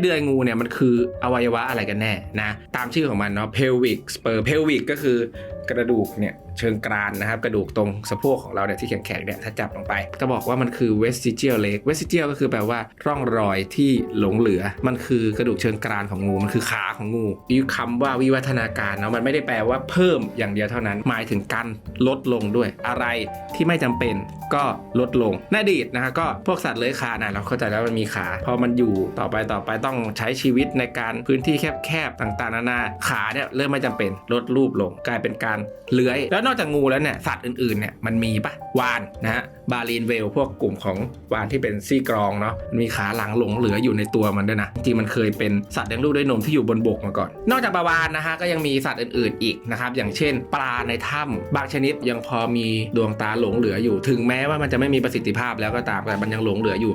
เดือยงูเนี่ยมันคืออวัยวะอะไรกันแน่นะ ตามชื่อของมันเนาะ pelvic spur pelvic ก็คือ กระดูกเนี่ยเชิงกรานนะครับ กระดูกตรงสะโพกของเราเนี่ยที่แข็งๆเนี่ยถ้าจับลงไปจะบอกว่ามันคือ vestigial leg vestigial ก็คือแปลว่าร่องรอยที่หลงเหลือ มันคือกระดูกเชิงกรานของงูมันคือขาของงูอีคำว่าวิวัฒนาการเนาะมันไม่ได้แปลว่าเพิ่มอย่างเดียวเท่านั้น หมายถึงการลดลงด้วยอะไรที่ไม่จำเป็นก็ลดลงในอดีตนะฮะก็พวกสัตว์เลื้อยคลานนะเราเข้าใจแล้วมันมีขา พอมันอยู่ต่อไปต่อไปต้องใช้ชีวิตในการพื้นที่แคบๆต่างๆนานาขาเนี่ยเริ่มไม่จำเป็นลดรูปลง กลายเป็นการเลื้อย แล้วนอกจากงูแล้วเนี่ยสัตว์อื่นๆเนี่ยมันมีปะวานนะฮะบาลีนเวล พวกกลุ่มของวานที่เป็นซี่กรองเนาะมันมีขาหลังหลงเหลืออยู่ในตัวมันด้วยนะจริงมันเคยเป็นสัตว์เลี้ยงลูกด้วยนมที่อยู่บนบกมาก่อน นอกจากปลาวานนะฮะก็ยังมีสัตว์อื่นๆอีกนะครับอย่างเช่น ปลาในถ้ำบางชนิดยังพอมีดวงตาหลงเหลืออยู่ ถึงแม้ว่ามันจะไม่มีประสิทธิภาพแล้วก็ตามแต่มันยังหลงเหลืออยู่